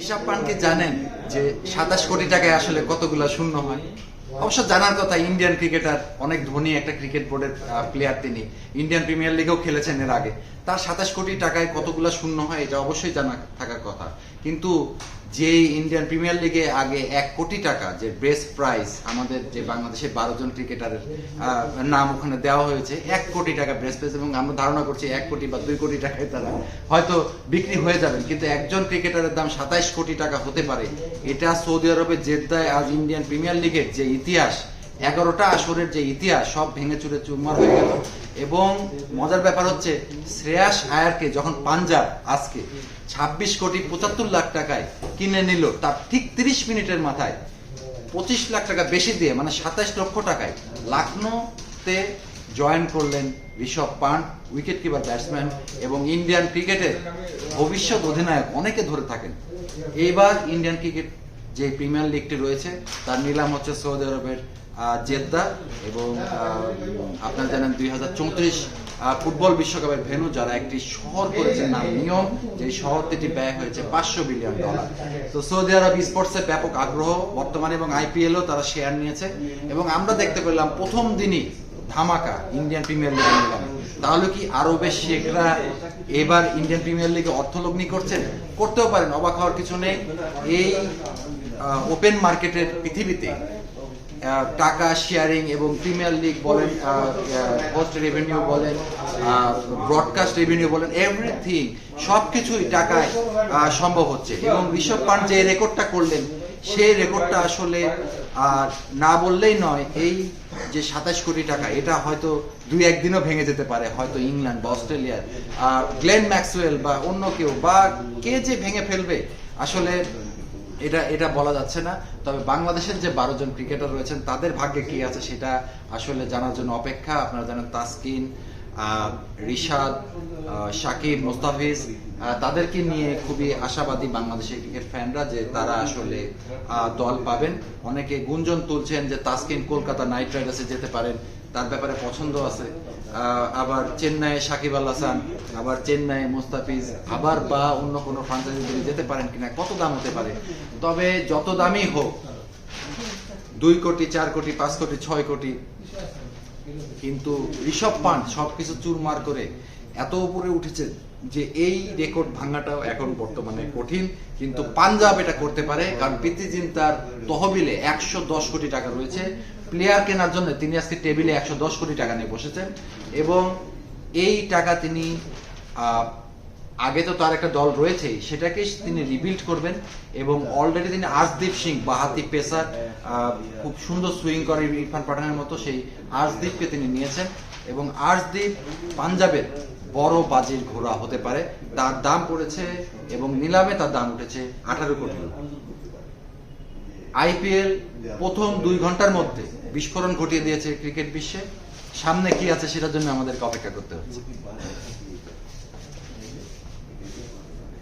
ঋষভ পান্টকে জানেন যে সাতাশ কোটি টাকায় আসলে কতগুলা শূন্য হয়? অবশ্য জানার কথা, ইন্ডিয়ান ক্রিকেটার, অনেক ধনী একটা ক্রিকেট বোর্ডের প্লেয়ার তিনি। ইন্ডিয়ান প্রিমিয়ার লিগেও খেলেছেন এর আগে। তার সাতাশ কোটি টাকায় কতগুলা শূন্য হয়, এটা অবশ্যই জানা থাকার কথা। কিন্তু যে ইন্ডিয়ান প্রিমিয়ার লিগে আগে এক কোটি টাকা, যে বেস্ট প্রাইস আমাদের যে বাংলাদেশের বারো জন ক্রিকেটারের নাম ওখানে দেওয়া হয়েছে, এক কোটি টাকা বেস্ট প্রাইস এবং আমরা ধারণা করছি এক কোটি বা দুই কোটি টাকায় তারা হয়তো বিক্রি হয়ে যাবেন। কিন্তু একজন ক্রিকেটারের দাম সাতাইশ কোটি টাকা হতে পারে। এটা সৌদি আরবের জেদ্দায় আজ ইন্ডিয়ান প্রিমিয়ার লিগের যে ইতিহাস এগারোটা আসরের যে ইতিহাস, সব ভেঙে চুরে চুরমার হয়ে গেল। এবং মজার ব্যাপার হচ্ছে, শ্রেয়াস আয়ারকে যখন পাঞ্জাব আজকে ছাব্বিশ কোটি পঁচাত্তর লাখ টাকায় কিনে নিল, তার ঠিক তিরিশ মিনিটের মাথায় পঁচিশ লাখ টাকা বেশি দিয়ে মানে সাতাইশ লক্ষ টাকায় লখনৌতে জয়েন করলেন Rishabh Pant wicket keeper batsman এবং ইন্ডিয়ান ক্রিকেটের ভবিষ্যৎ অধিনায়ক। অনেকে ধরে থাকেন, এইবার ইন্ডিয়ান ক্রিকেট যে প্রিমিয়ার লিগটি রয়েছে, তার নিলাম হচ্ছে সৌদি আরবের জেদ্দা এবং আপনারা জানেন দুই হাজার চৌত্রিশ ফুটবল বিশ্বকাপের ভেন্যু যারা একটি শহর করেছে নাম নিয়ম যে শহরটিটি ব্যয় হয়েছে পাঁচশো বিলিয়ন ডলার। তো সৌদি আরব স্পোর্টসে ব্যাপক আগ্রহ বর্তমানে এবং আইপিএলও তারা শেয়ার নিয়েছে এবং আমরা দেখতে পেলাম প্রথম দিনই ধামাকা ইন্ডিয়ান প্রিমিয়ার লিগে নিলামে। তাহলে কি আরবের শেখরা এবার ইন্ডিয়ান প্রিমিয়ার লিগে অর্থলগ্নি করছেন? করতেও পারেন, অবাক হওয়ার কিছু নেই। এই ওপেন মার্কেটের পৃথিবীতে টাকা শেয়ারিং এবং প্রিমিয়ার লিগ বলেন হোস্ট রেভিনিউ বলেন ব্রডকাস্ট রেভিনিউ বলেন এভরিথিং সবকিছুই টাকায় সম্ভব হচ্ছে। এবং ঋষভ পান্ট যে রেকর্ডটা করলেন, সেই রেকর্ডটা আসলে, আর না বললেই নয়, এই যে সাতাশ কোটি টাকা, এটা হয়তো দুই একদিনও ভেঙে যেতে পারে, হয়তো ইংল্যান্ড বা অস্ট্রেলিয়ার গ্লেন ম্যাক্সওয়েল বা অন্য কেউ, বা কে যে ভেঙে ফেলবে, আসলে এটা এটা বলা যাচ্ছে না। তবে বাংলাদেশের যে বারো জন ক্রিকেটার রয়েছেন, তাদের ভাগ্যে কি আছে সেটা আসলে জানার জন্য অপেক্ষা। আপনারা জানেন তাসকিন রিশাদ সাকিব মোস্তাফিজ তাদেরকে নিয়ে খুবই আশাবাদী বাংলাদেশের ক্রিকেট ফ্যানরা যে তারা আসলে দল পাবেন। অনেকে গুঞ্জন তুলছেন যে তাসকিন কলকাতা নাইট রাইডার্সে যেতে পারেন, তার ব্যাপারে পছন্দ আছে। আবার চেন্নাইয়ে সাকিব আল হাসান, আবার চেন্নাইয়ে মোস্তাফিজ, আবার বা অন্য কোনো ফ্রাঞ্চাইজি যেতে পারেন কিনা, কত দাম হতে পারে? তবে যত দামই হোক, দুই কোটি, চার কোটি, পাঁচ কোটি, ছয় কোটি, কিন্তু ঋষভ পান্ট সবকিছু চুরমার করে এত উপরে উঠেছে যে এই রেকর্ড ভাঙাটাও এখন বর্তমানে কঠিন, কিন্তু পাঞ্জাব এটা করতে পারে, কারণ প্রীতিজিন তার তহবিলে একশো দশ কোটি টাকা রয়েছে। প্লেয়ার কেনার জন্য তিনি আজকে টেবিলে একশো দশ কোটি টাকা নিয়ে বসেছেন এবং এই টাকা তিনি আগে তো তার একটা দল রয়েছে সেটাকে তিনি রিবিল্ড করবেন এবং অলরেডি তিনি আর্শদীপ সিং বাহাতি পেসার খুব সুন্দর সুইং করে ইরফান পাঠানের মতো সেই আর্শদীপকে তিনি নিয়েছেন এবং আর্শদীপ পাঞ্জাবের বড় বাজির ঘোড়া হতে পারে। তার দাম পড়েছে এবং নিলামে তার দাম উঠেছে আঠারো কোটি। আইপিএল প্রথম দুই ঘণ্টার মধ্যে বিস্ফোরণ ঘটিয়ে দিয়েছে ক্রিকেট বিশ্বে। সামনে কি আছে সেটার জন্য আমাদেরকে অপেক্ষা করতে হচ্ছে।